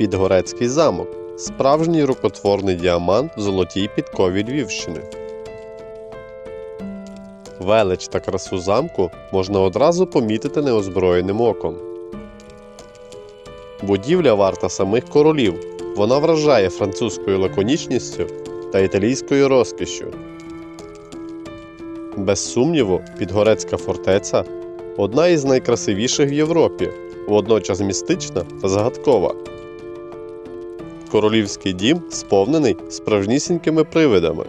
Підгорецький замок справжній рукотворний діамант в золотій підкові Львівщини. Велич та красу замку можна одразу помітити неозброєним оком. Будівля варта самих королів. Вона вражає французькою лаконічністю та італійською розкішшю. Без сумніву, Підгорецька фортеця одна із найкрасивіших в Європі, водночас містична та загадкова. Королівський дім сповнений справжнісінькими привидами.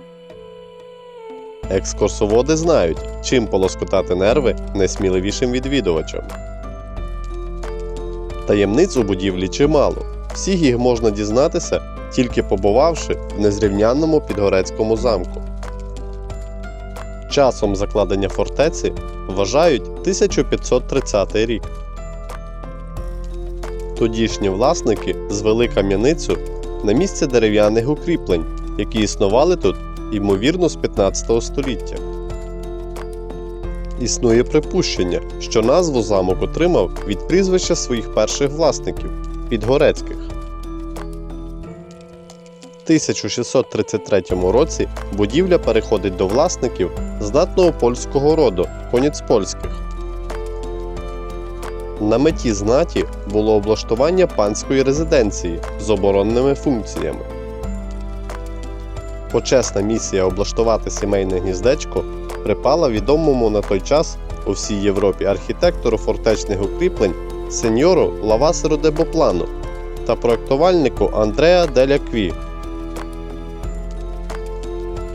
Екскурсоводи знають, чим полоскотати нерви найсміливішим відвідувачам. Таємниць у будівлі чимало. Всіх їх можна дізнатися, тільки побувавши в незрівнянному підгорецькому замку. Часом закладення фортеці вважають 1530 рік. Тодішні власники звели кам'яницю на місце дерев'яних укріплень, які існували тут, ймовірно, з 15 століття. Існує припущення, що назву замок отримав від прізвища своїх перших власників підгорецьких. В 1633 році будівля переходить до власників знатного польського роду Коніцпольських. На меті знаті було облаштування панської резиденції з оборонними функціями. Почесна місія облаштувати сімейне гніздечко припала відомому на той час у всій Європі архітектору фортечних укріплень сеньору Лавасеру де Боплану та проектувальнику Андреа Деля Кві.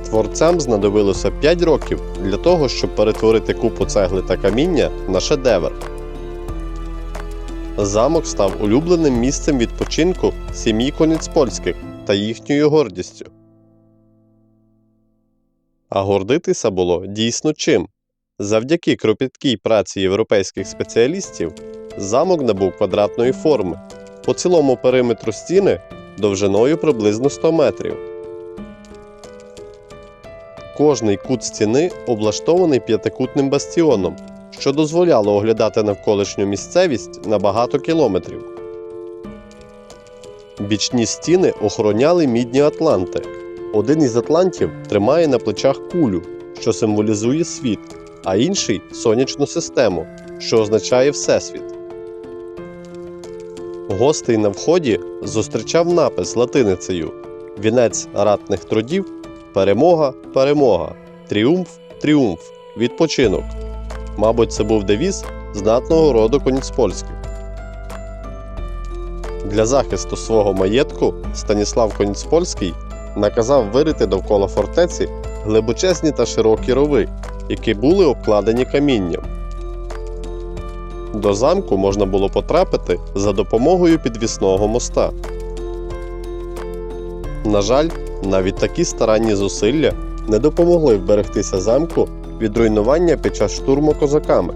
Творцям знадобилося 5 років для того, щоб перетворити купу цегли та каміння на шедевр. Замок став улюбленим місцем відпочинку сім'ї Коніцпольських та їхньою гордістю. А гордитися було дійсно чим. Завдяки кропіткій праці європейських спеціалістів замок набув квадратної форми по цілому периметру стіни довжиною приблизно 100 метрів. Кожний кут стіни облаштований п'ятикутним бастіоном, що дозволяло оглядати навколишню місцевість на багато кілометрів. Бічні стіни охороняли мідні атланти. Один із атлантів тримає на плечах кулю, що символізує світ, а інший сонячну систему, що означає Всесвіт. Гостей на вході зустрічав напис латиницею Вінець ратних трудів Перемога, перемога, тріумф, тріумф, відпочинок. Мабуть, це був девіз знатного роду Коніцпольських. Для захисту свого маєтку Станіслав Коніцпольський наказав вирити довкола фортеці глибочезні та широкі рови, які були обкладені камінням. До замку можна було потрапити за допомогою підвісного моста. На жаль, навіть такі старанні зусилля не допомогли вберегтися замку від руйнування під час штурму козаками.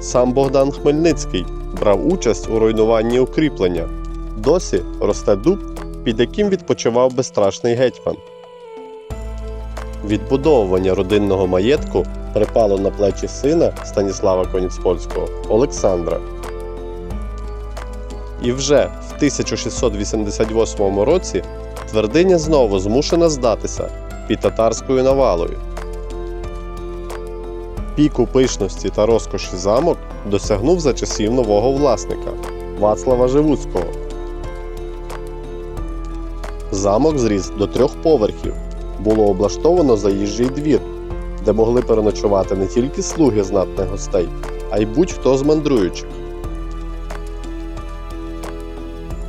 Сам Богдан Хмельницький брав участь у руйнуванні укріплення. Досі росте дуб, під яким відпочивав безстрашний гетьман. Відбудовування родинного маєтку припало на плечі сина Станіслава Коніцпольського Олександра. І вже в 1688 році твердиня знову змушена здатися під татарською навалою. Піку пишності та розкоші замок досягнув за часів нового власника Вацлава Живуцького. Замок зріс до трьох поверхів. Було облаштовано заїжджий двір, де могли переночувати не тільки слуги знатних гостей, а й будь-хто з мандруючих.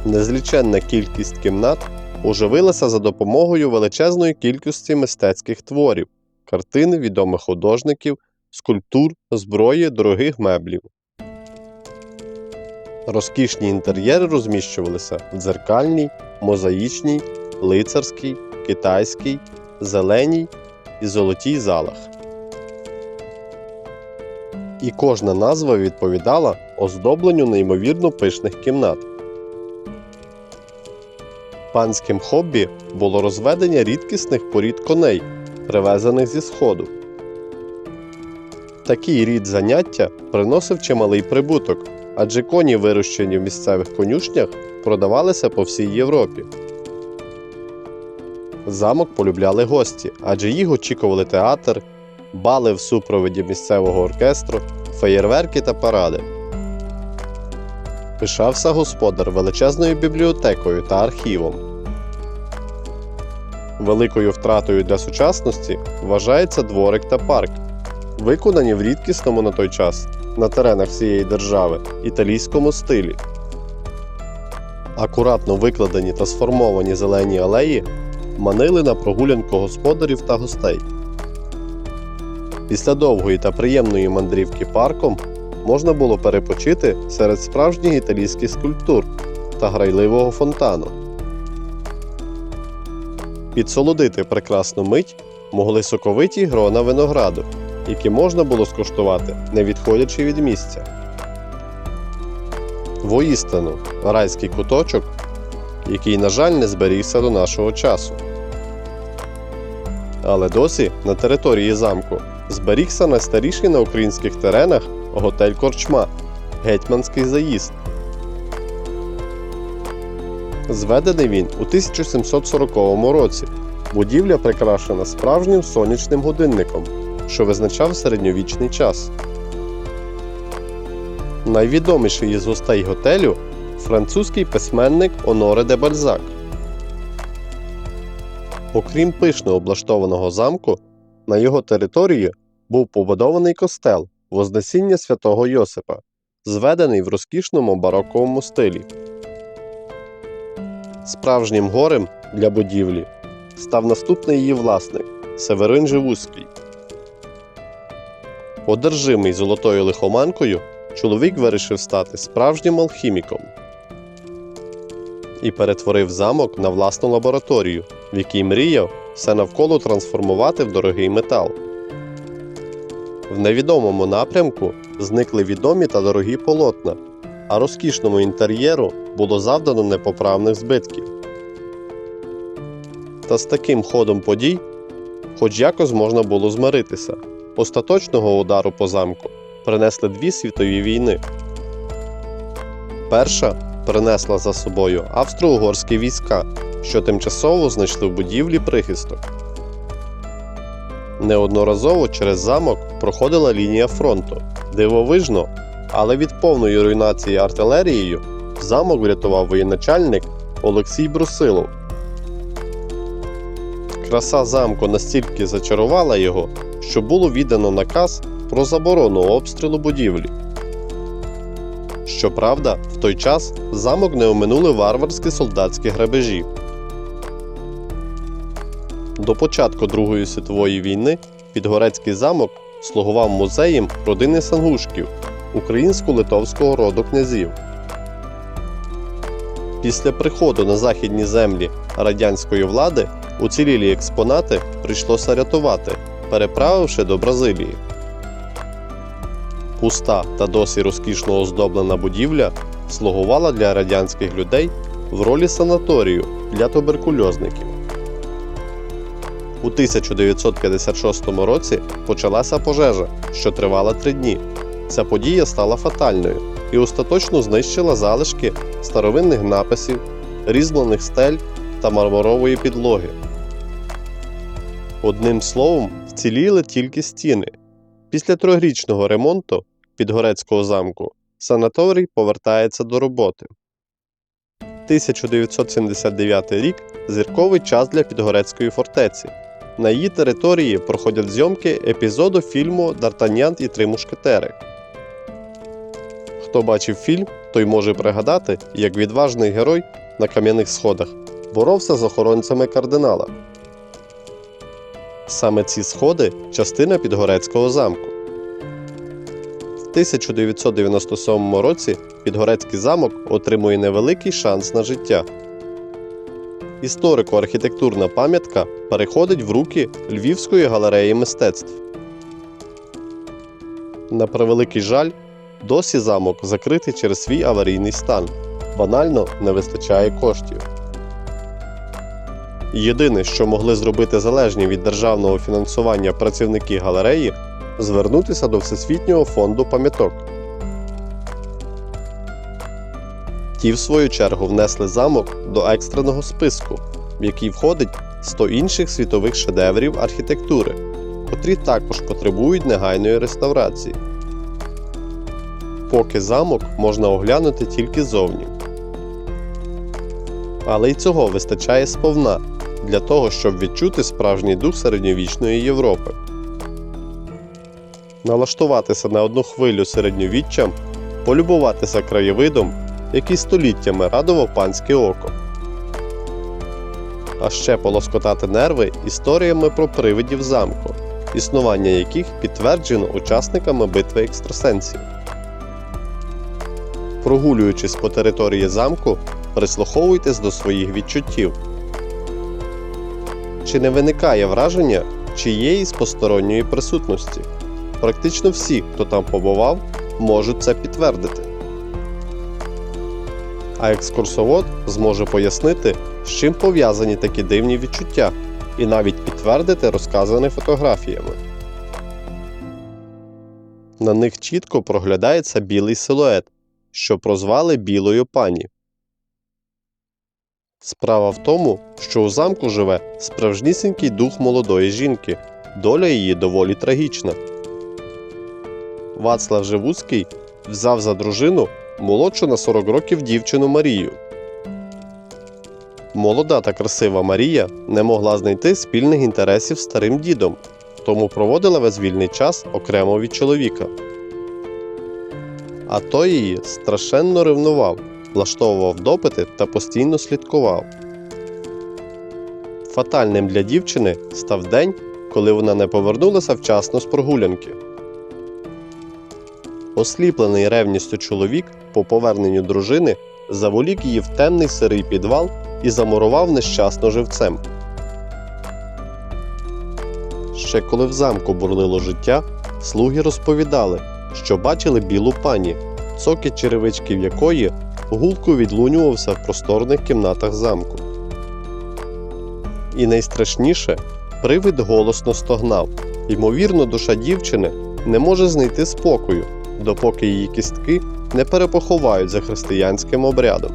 Незліченна кількість кімнат оживилася за допомогою величезної кількості мистецьких творів, картин відомих художників, скульптур, зброї, дорогих меблів. Розкішні інтер'єри розміщувалися в дзеркальній, мозаїчній, лицарській, китайській, зеленій і золотій залах. І кожна назва відповідала оздобленню неймовірно пишних кімнат. Панським хобі було розведення рідкісних порід коней, привезених зі сходу. Такий рід заняття приносив чималий прибуток, адже коні, вирощені в місцевих конюшнях, продавалися по всій Європі. Замок полюбляли гості, адже їх очікували театр, бали в супроводі місцевого оркестру, феєрверки та паради. Пишався господар величезною бібліотекою та архівом. Великою втратою для сучасності вважається дворик та парк, виконані в рідкісному на той час на теренах всієї держави італійському стилі. Акуратно викладені та сформовані зелені алеї манили на прогулянку господарів та гостей. Після довгої та приємної мандрівки парком можна було перепочити серед справжніх італійських скульптур та грайливого фонтану. Підсолодити прекрасну мить могли соковиті грона винограду, які можна було скуштувати, не відходячи від місця. Воістину, райський куточок, який, на жаль, не зберігся до нашого часу. Але досі на території замку зберігся найстаріший на українських теренах готель Корчма Гетьманський заїзд. Зведений він у 1740 році. Будівля прикрашена справжнім сонячним годинником, що визначав середньовічний час. Найвідоміший із гостей готелю французький письменник Оноре де Бальзак. Окрім пишно облаштованого замку, на його території був побудований костел Вознесіння святого Йосипа, зведений в розкішному бароковому стилі. Справжнім горем для будівлі став наступний її власник Северин Живузький. Одержимий золотою лихоманкою, чоловік вирішив стати справжнім алхіміком і перетворив замок на власну лабораторію, в якій мріяв все навколо трансформувати в дорогий метал. В невідомому напрямку зникли відомі та дорогі полотна, а розкішному інтер'єру було завдано непоправних збитків. Та з таким ходом подій, хоч якось можна було змиритися, остаточного удару по замку принесли дві світові війни. Перша принесла за собою австро-угорські війська, що тимчасово знайшли в будівлі прихисток. Неодноразово через замок проходила лінія фронту. Дивовижно, але від повної руйнації артилерією замок врятував воєначальник Олексій Брусилов. Краса замку настільки зачарувала його, що було віддано наказ про заборону обстрілу будівлі. Щоправда, в той час замок не оминули варварські солдатські грабежі. До початку Другої світової війни Підгорецький замок слугував музеєм родини Сангушків українсько-литовського роду князів. Після приходу на західні землі радянської влади уцілілі експонати прийшлося рятувати, переправивши до Бразилії. Пуста та досі розкішно оздоблена будівля слугувала для радянських людей в ролі санаторію для туберкульозників. У 1956 році почалася пожежа, що тривала три дні. Ця подія стала фатальною і остаточно знищила залишки старовинних написів, різьблених стель та мармурової підлоги. Одним словом, вціліли тільки стіни. Після трьохрічного ремонту Підгорецького замку санаторій повертається до роботи. 1979 рік зірковий час для Підгорецької фортеці. На її території проходять зйомки епізоду фільму Д'Артаньян і три мушкетери. Хто бачив фільм, той може пригадати, як відважний герой на кам'яних сходах боровся з охоронцями кардинала. Саме ці сходи частина Підгорецького замку. В 1997 році Підгорецький замок отримує невеликий шанс на життя. Історико-архітектурна пам'ятка переходить в руки Львівської галереї мистецтв. На превеликий жаль, досі замок закритий через свій аварійний стан. Банально не вистачає коштів. Єдине, що могли зробити залежні від державного фінансування працівники галереї, звернутися до Всесвітнього фонду пам'яток. які в свою чергу внесли замок до екстреного списку, в який входить 100 інших світових шедеврів архітектури, котрі також потребують негайної реставрації. Поки замок можна оглянути тільки зовні. Але й цього вистачає сповна для того, щоб відчути справжній дух середньовічної Європи. Налаштуватися на одну хвилю середньовіччям, полюбуватися краєвидом, який століттями радував панське око. А ще полоскотати нерви історіями про привидів замку, існування яких підтверджено учасниками битви екстрасенсів. Прогулюючись по території замку, прислуховуйтесь до своїх відчуттів. Чи не виникає враження чиєїсь посторонньої присутності? Практично всі, хто там побував, можуть це підтвердити. А екскурсовод зможе пояснити, з чим пов'язані такі дивні відчуття, і навіть підтвердити розказане фотографіями. На них чітко проглядається білий силует, що прозвали білою пані. Справа в тому, що у замку живе справжнісінький дух молодої жінки, доля її доволі трагічна. Вацлав Живуцький взяв за дружину молодшу на 40 років дівчину Марію. Молода та красива Марія не могла знайти спільних інтересів старим дідом, тому проводила весь вільний час окремо від чоловіка. А той її страшенно ревнував, влаштовував допити та постійно слідкував. Фатальним для дівчини став день, коли вона не повернулася вчасно з прогулянки. Осліплений ревністю чоловік по поверненню дружини заволік її в темний сирий підвал і замурував нещасно живцем. Ще коли в замку бурлило життя, слуги розповідали, що бачили білу пані, цокіт черевичків якої гулко відлунювався в просторних кімнатах замку. І найстрашніше привид голосно стогнав. Ймовірно, душа дівчини не може знайти спокою, допоки її кістки не перепоховають за християнським обрядом.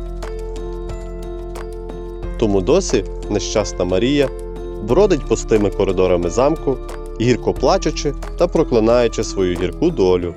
Тому досі нещасна Марія бродить пустими коридорами замку, гірко плачучи та проклинаючи свою гірку долю.